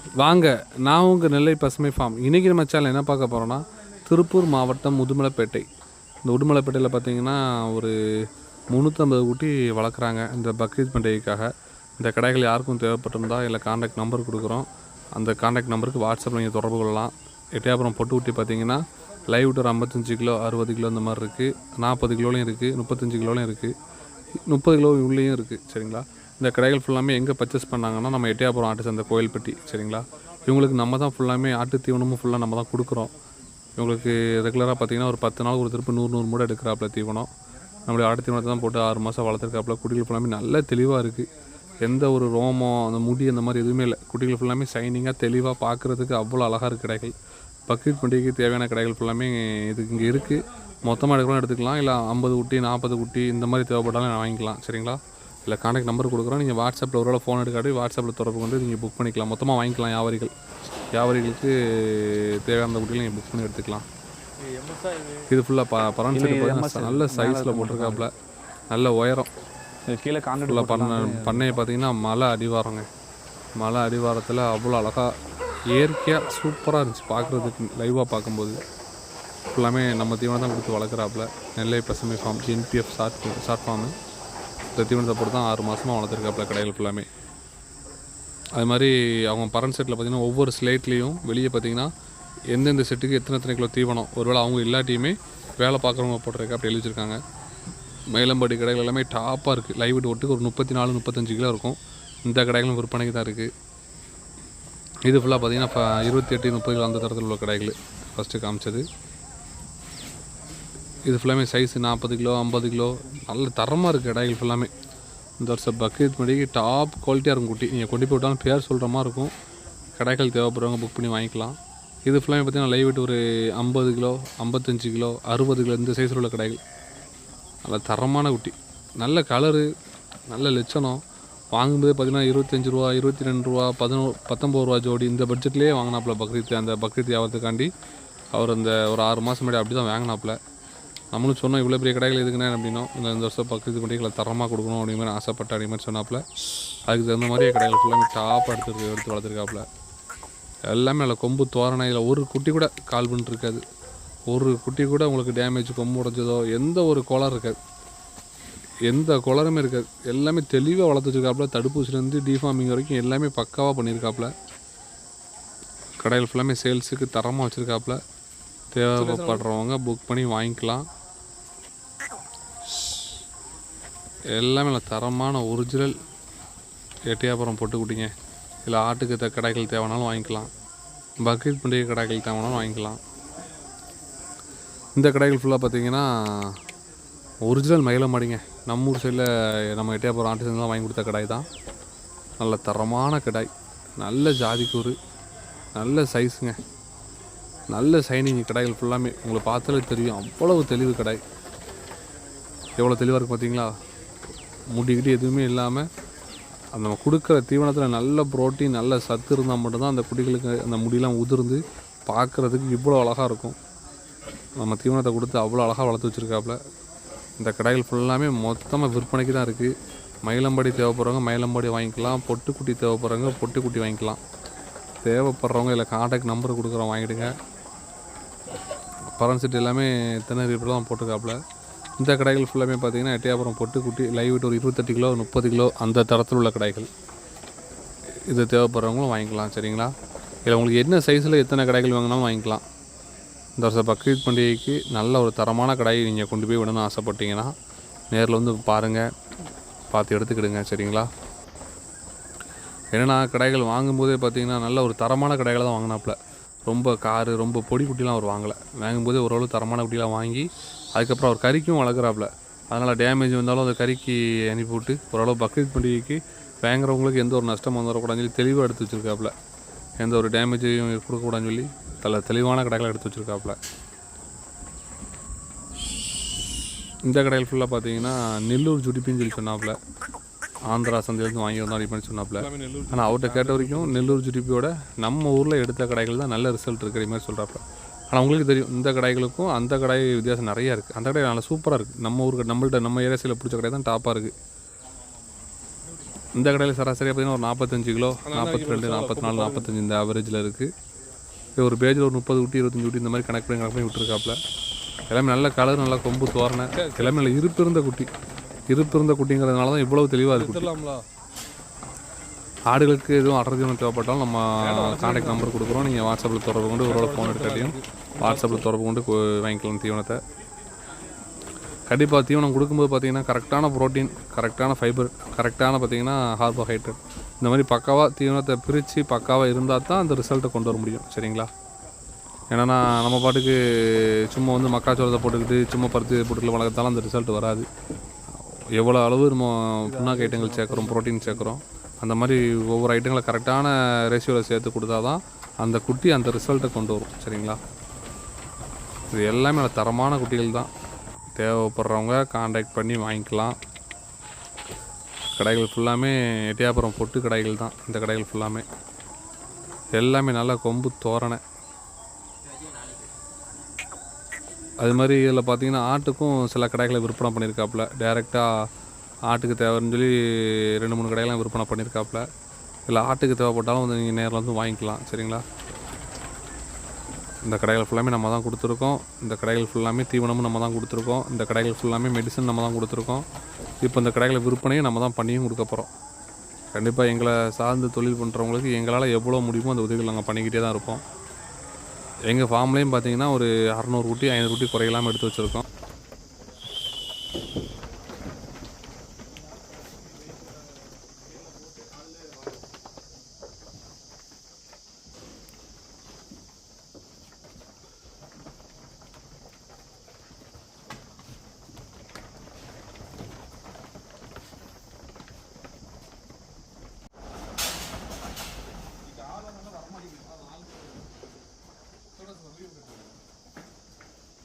வாங்க நான் உங்கள் நெல்லை பசுமை ஃபார்ம் இன்றைக்கி நம்ம சேனல் என்ன பார்க்க போகிறோன்னா திருப்பூர் மாவட்டம் உடுமலைப்பேட்டை இந்த உடுமலைப்பேட்டையில் பார்த்தீங்கன்னா ஒரு முந்நூற்றம்பது குட்டி வளர்க்குறாங்க இந்த பக்ரீத் பண்டிகைக்காக. இந்த கடைகள் யாருக்கும் தேவைப்பட்டிருந்தா இல்லை காண்டாக்ட் நம்பர் கொடுக்குறோம். அந்த காண்டாக்ட் நம்பருக்கு வாட்ஸ்அப்பில் நீங்கள் தொடர்பு கொள்ளலாம். எட்டையாபுரம் பொட்டு குட்டி பார்த்தீங்கன்னா லைவ் விட்டு ஒரு ஐம்பத்தஞ்சு கிலோ அறுபது கிலோ இந்த மாதிரி இருக்குது நாற்பது கிலோலையும் இருக்குது முப்பத்தஞ்சு கிலோலையும் இருக்குது முப்பது கிலோ உள்ளேயும் இருக்குது சரிங்களா? இந்த கடைகள் ஃபுல்லாமே எங்கே பர்ச்சேஸ் பண்ணாங்கன்னா நம்ம எட்டையாபுரம் ஆட்டு சந்தை கோயில்பட்டி சரிங்களா? இவங்களுக்கு நம்ம தான் ஃபுல்லாமே ஆட்டு தீவனமும் ஃபுல்லாக நம்ம தான் கொடுக்குறோம். இவங்களுக்கு ரெகுலராக பார்த்தீங்கன்னா ஒரு பத்து நாள் ஒரு திருப்பி நூறு நூறு மூட எடுக்கிறாப்புல தீவனம். நம்மளுடைய ஆட்டு தீவனத்தை தான் போட்டு ஆறு மாதம் வளர்த்துருக்காப்புல. குட்டிகள் ஃபுல்லாமே நல்ல தெளிவாக இருக்குது எந்த ஒரு ரோமம் அந்த முடி அந்த மாதிரி எதுவுமே இல்லை. குட்டிகள் ஃபுல்லாமே ஷைனிங்காக தெளிவாக பார்க்குறதுக்கு அவ்வளோ அழகாக இருக்குது கடைகள். பக்ரீத் பண்டிகைக்கு தேவையான கடைகள் ஃபுல்லாமே இது இங்கே இருக்குது மொத்தமாக எடுக்கலாம் எடுத்துக்கலாம். இல்லை ஐம்பது குட்டி நாற்பது குட்டி இந்த மாதிரி தேவைப்பட்டாலும் நான் வாங்கிக்கலாம் சரிங்களா? இல்லை காண்டாக்ட் நம்பர் கொடுக்குறோம். நீங்கள் வாட்ஸ்அப்பில் ஒரு ஃபோன் எடுக்காட்டி வாட்ஸ்அப்பில் தொடர்பு கொண்டு நீங்கள் புக் பண்ணிக்கலாம். மொத்தமாக வாங்கிக்கலாம் வியாபாரிகள் வியாபாரிகளுக்கு தேவையான குட்டியில் நீங்கள் புக் பண்ணி எடுத்துக்கலாம். இது ஃபுல்லாக ப பரன் பார்த்தீங்கன்னா நல்ல சைஸில் போட்டிருக்காப்புல. நல்ல உயரம். கீழே ஃபுல்லாக பண்ண பண்ணையை பார்த்தீங்கன்னா மலை அடிவாரங்க. மலை அடிவாரத்தில் அவ்வளோ அழகாக இயற்கையாக சூப்பராக இருந்துச்சு பார்க்குறதுக்கு லைவாக பார்க்கும்போது ஃபுல்லாமே நம்ம தீவனம் தான் கொடுத்து வளர்க்குறாப்புல. நெல்லை பசுமை farm GNBF short short farm இந்த தீவனத்தை போட்டு தான் ஆறு மாதமாக வளர்த்துருக்காப்புல கடைகள் ஃபுல்லாமே அது மாதிரி அவங்க பரன் செட்டில் பார்த்தீங்கன்னா ஒவ்வொரு ஸ்லேட்லேயும் வெளியே பார்த்தீங்கன்னா எந்தெந்த செட்டுக்கு எத்தனை எத்தனை கிலோ தீவனம் ஒருவேளை அவங்க இல்லாட்டியுமே வேலை பார்க்குறவங்க போட்டிருக்க அப்படி எழுதி மேலம்பாடி மயிலம்பாடி கடைகள் எல்லாமே டாப்பாக இருக்குது லைவ் ஒட்டுக்கு ஒரு முப்பத்தி நாலு முப்பத்தஞ்சு கிலோ இருக்கும். இந்த கடைகளும் விற்பனைக்கு தான் இருக்குது இது ஃபுல்லாக பார்த்தீங்கன்னா இப்போ இருபத்தி எட்டு முப்பது கிலோ அந்த தரத்தில் உள்ள கடைகள் ஃபஸ்ட்டு காமிச்சது. இது ஃபுல்லாமே சைஸ் நாற்பது கிலோ ஐம்பது கிலோ. நல்ல தரமாக இருக்குது கடைகள் ஃபுல்லாமே இந்த வருஷம் பக்ரீத் மடிக்கு டாப் குவாலிட்டியாக இருக்கும் குட்டி. நீங்கள் கொண்டு போய் விட்டாலும் பேர் சொல்கிற மாதிரி இருக்கும். கடைகள் தேவைப்படுறவங்க புக் பண்ணி வாங்கிக்கலாம். இது ஃபுல்லாமே பார்த்தீங்கன்னா லைவ் ஒரு ஐம்பது கிலோ ஐம்பத்தஞ்சு கிலோ அறுபது கிலோ இந்த சைஸில் உள்ள கடைகள். நல்ல தரமான குட்டி. நல்ல கலரு நல்ல லட்சணம். வாங்கும்போது பார்த்திங்கன்னா இருபத்தஞ்சி ரூபா இருபத்தி ரெண்டு ரூபா பதினோரு பத்தொம்பது ரூபா ஜோடி இந்த பட்ஜெட்லேயே வாங்கினாப்புல பக்ரீத் அந்த பக்ரீத் வியாபாரத்துக்காண்டி. அவர் அந்த ஒரு ஆறு மாதம் முன்னாடி அப்படி தான் வாங்கினாப்புல. நம்மளும் சொன்னோம் இவ்வளோ பெரிய கடைகள் எதுக்குண்ணே அப்படின்னோம். இந்த இந்த வருஷம் பக்ரீத் பண்டிகைகளை தரமாக கொடுக்கணும் அப்படிங்கிற மாதிரி ஆசைப்பட்ட மாதிரி சொன்னாப்புல. அதுக்கு தகுந்த மாதிரியே கடைகள் ஃபுல்லாமே டாப் எடுத்து எடுத்து வளர்த்துருக்காப்புல. எல்லாமே நல்ல கொம்பு தோரணை இதில் ஒரு குட்டி கூட கால் பண்ணிட்டு இருக்காது. ஒரு குட்டி கூட உங்களுக்கு டேமேஜ் கொம்பு உடைஞ்சதோ எந்த ஒரு கோளாறு இருக்காது. எந்த கோளாறுமே இருக்காது. எல்லாமே தெளிவாக வளர்த்து வச்சிருக்காப்புல தடுப்பூசிலேருந்து டிஃபார்மிங் வரைக்கும் எல்லாமே பக்காவாக பண்ணியிருக்காப்புல கடையில் ஃபுல்லாமே சேல்ஸுக்கு தரமாக வச்சுருக்காப்புல. தேவைப்படுறவங்க புக் பண்ணி வாங்கிக்கலாம். எல்லாமே இல்லை. தரமான ஒரிஜினல் எட்டியாபுரம் போட்டு குட்டிங்க இல்லை ஆட்டுக்கு த கடைகள் தேவைனாலும் வாங்கிக்கலாம். பக்ரீத் பண்டிகை கடைகள் தேவைனாலும் வாங்கிக்கலாம். இந்த கடைகள் ஃபுல்லாக பார்த்தீங்கன்னா ஒரிஜினல் மயில மாடிங்க நம்ம ஊர் சைடில் நம்ம எட்டியாபுரம் ஆட்டு சந்தை வாங்கி கொடுத்த கடாய் தான். நல்ல தரமான கடாய். நல்ல ஜாதிக்கூறு. நல்ல சைஸுங்க நல்ல சைனிங் கடாய்கள் ஃபுல்லாமே உங்களுக்கு பார்த்தாலே தெரியும். அவ்வளவு தெளிவு கடாய். எவ்வளோ தெளிவாக இருக்குது பார்த்தீங்களா? முடிக்கிட்டு எதுவுமே இல்லாமல் அந்த நம்ம கொடுக்குற தீவனத்தில் நல்ல ப்ரோட்டீன் நல்ல சத்து இருந்தால் மட்டும்தான் அந்த குடிகளுக்கு அந்த முடியெலாம் உதிர்ந்து பார்க்குறதுக்கு இவ்வளோ அழகாக இருக்கும். நம்ம தீவனத்தை கொடுத்து அவ்வளோ அழகாக வளர்த்து வச்சுருக்காப்புல. இந்த கடைகள் ஃபுல்லாமே மொத்தமாக விற்பனைக்கு தான் இருக்குது மயிலம்பாடி தேவைப்படுறவங்க மயிலம்பாடி வாங்கிக்கலாம். பொட்டுக்குட்டி தேவைப்படுறவங்க பொட்டுக்குட்டி வாங்கிக்கலாம். தேவைப்படுறவங்க இல்லை காண்டாக்ட் நம்பர் கொடுக்குறோம் வாங்கிடுங்க. பரன் எல்லாமே திணறி தான் போட்டிருக்காப்புல. இந்த கடைகள் ஃபுல்லாமே பார்த்தீங்கன்னா எட்டையாபுரம் பொட்டுக்குட்டி லைவ் விட்டு ஒரு இருபத்தெட்டு கிலோ முப்பது கிலோ அந்த தரத்தில் உள்ள கடைகள். இது தேவைப்படுறவங்களும் வாங்கிக்கலாம் சரிங்களா? இல்லை உங்களுக்கு என்ன சைஸில் எத்தனை கடைகள் வாங்கினாலும் வாங்கிக்கலாம். இந்த வருஷம் பக்ரீத் பண்டிகைக்கு நல்ல ஒரு தரமான கடையை நீங்கள் கொண்டு போய் விடணும்னு ஆசைப்பட்டீங்கன்னா நேரில் வந்து பாருங்கள் பார்த்து எடுத்துக்கிடுங்க சரிங்களா? என்னென்னா கடைகள் வாங்கும்போதே பார்த்தீங்கன்னா நல்ல ஒரு தரமான கடைகளை தான் வாங்கினாப்புல. ரொம்ப காரு ரொம்ப பொடி குட்டிலாம் அவர் வாங்கலை. வாங்கும்போதே ஓரளவு தரமான குட்டிலாம் வாங்கி அதுக்கப்புறம் அவர் கறிக்கும் வளர்க்குறாப்புல. அதனால் டேமேஜ் வந்தாலும் அந்த கறிக்கு அனுப்பி விட்டு ஓரளவு பக்ரீத் பண்டிகைக்கு வாங்குறவங்களுக்கு எந்த ஒரு நஷ்டம் வந்துடக்கூடாதுன்னு சொல்லி தெளிவாக எடுத்து வச்சுருக்காப்புல. எந்த ஒரு டேமேஜையும் கொடுக்கக்கூடாதுன்னு சொல்லி நல்ல தெளிவான கடைகளை எடுத்து வச்சுருக்காப்புல. இந்த கடையில் ஃபுல்லாக பார்த்தீங்கன்னா நெல்லூர் ஜுடிப்பின்னு சொல்லி சொன்னாப்புல. ஆந்திரா சந்தையிலேருந்து வாங்கி வந்தோம் அப்படின்னு சொன்னாப்புல. ஆனால் அவர்கிட்ட கேட்ட வரைக்கும் நெல்லூர் ஜுடிப்பியோட நம்ம ஊரில் எடுத்த கடைகள் தான் நல்ல ரிசல்ட் இருக்கிற மாதிரி சொல்கிறாப்புல ஆனால் உங்களுக்கு தெரியும் இந்த கடைகளுக்கும் அந்த கடை வித்தியாசம் நிறையா இருக்குது அந்த கடை நல்லா சூப்பராக இருக்குது நம்ம ஊருக்கு நம்மள்ட்ட நம்ம ஏரியா சைடில் பிடிச்ச கடை தான் டாப்பாக இருக்குது இந்த கடையில் சராசரியாக பார்த்தீங்கன்னா ஒரு நாற்பத்தஞ்சு கிலோ நாற்பத்தி ரெண்டு நாற்பத்தி நாலு நாற்பத்தஞ்சு இந்த ஆவரேஜில் இருக்குது ஒரு பேஜில் ஒரு முப்பது குட்டி இருபத்தஞ்சு குட்டி இந்த மாதிரி கணக்கு பண்ணி கணக்கு பண்ணி விட்டுருக்காப்புல. எல்லாமே நல்ல கலர் நல்ல கொம்பு தோரணை. எல்லாமே நல்ல இருப்பு இருந்த குட்டி. இருப்பு இருந்த குட்டிங்கிறதுனால தான் இவ்வளவு தெளிவாக இருக்குது ஆடுகளுக்கு எதுவும் அடர்த்தி தேவைப்பட்டாலும் நம்ம கான்டாக்ட் நம்பர் கொடுக்குறோம். நீங்கள் வாட்ஸ்அப்பில் தொடர்பு கொண்டு ஒரு ஃபோன் எடுக்காட்டியும் வாட்ஸ்அப்பில் தொடர்பு கொண்டு வாங்கிக்கலாம் தீவனத்தை. கண்டிப்பாக தீவனம் கொடுக்கும்போது பார்த்தீங்கன்னா கரெக்டான புரோட்டீன் கரெக்டான ஃபைபர் கரெக்டான பார்த்தீங்கன்னா கார்போஹைட்ரேட் இந்த மாதிரி பக்காவாக தீவனத்தை பிரித்து பக்காவாக இருந்தால் தான் அந்த ரிசல்ட்டை கொண்டு வர முடியும். சரிங்களா? ஏன்னா நம்ம பாட்டுக்கு சும்மா வந்து மக்காச்சோளத்தை போட்டுக்கிட்டு சும்மா பருத்தி போட்டுக்கிட்டு வளர்க்கத்தாலும் அந்த ரிசல்ட் வராது. எவ்வளோ அளவு நம்ம புண்ணாக்கு ஐட்டங்கள் சேர்க்குறோம் புரோட்டீன் சேர்க்குறோம். அந்த மாதிரி ஒவ்வொரு ஐட்டங்களை கரெக்டான ரேஷியோவில் சேர்த்து கொடுத்தா தான் அந்த குட்டி அந்த ரிசல்ட்டை கொண்டு வரும் சரிங்களா? இது எல்லாமே நல்ல தரமான குட்டிகள் தான். தேவைப்படுறவங்க காண்டாக்ட் பண்ணி வாங்கிக்கலாம். கடைகள் ஃபுல்லாமே எட்டியாபுரம் பொட்டு கடைகள் தான் இந்த கடைகள் ஃபுல்லாமே எல்லாமே நல்லா கொம்பு தோரணை. அது மாதிரி இதில் பார்த்தீங்கன்னா ஆட்டுக்கும் சில கடைகளை விற்பனை பண்ணியிருக்காப்புல. டேரெக்டாக ஆட்டுக்கு தேவைன்னு சொல்லி ரெண்டு மூணு கடையெல்லாம் விற்பனை பண்ணியிருக்காப்புல. இல்லை ஆட்டுக்கு தேவைப்பட்டாலும் வந்து நீங்கள் நேரில் வந்து வாங்கிக்கலாம் சரிங்களா? இந்த கடைகள் ஃபுல்லாமே நம்ம தான் கொடுத்துருக்கோம். இந்த கடைகள் ஃபுல்லாமே தீவனமும் நம்ம தான் கொடுத்துருக்கோம். இந்த கடைகள் ஃபுல்லாமே மெடிசன் நம்ம தான் கொடுத்துருக்கோம். இப்போ இந்த கடைகளை விற்பனையும் நம்ம தான் பண்ணியும் கொடுக்க போகிறோம் கண்டிப்பாக எங்களை சார்ந்து தொழில் பண்ணுறவங்களுக்கு எங்களால் எவ்வளோ முடியுமோ அந்த உதவிகள் நாங்கள் பண்ணிக்கிட்டே தான் இருப்போம். எங்கள் ஃபார்ம்லேயும் பார்த்தீங்கன்னா ஒரு அறநூறு குட்டி ஐநூறு குட்டி குறையில்லாமல் எடுத்து வச்சுருக்கோம்.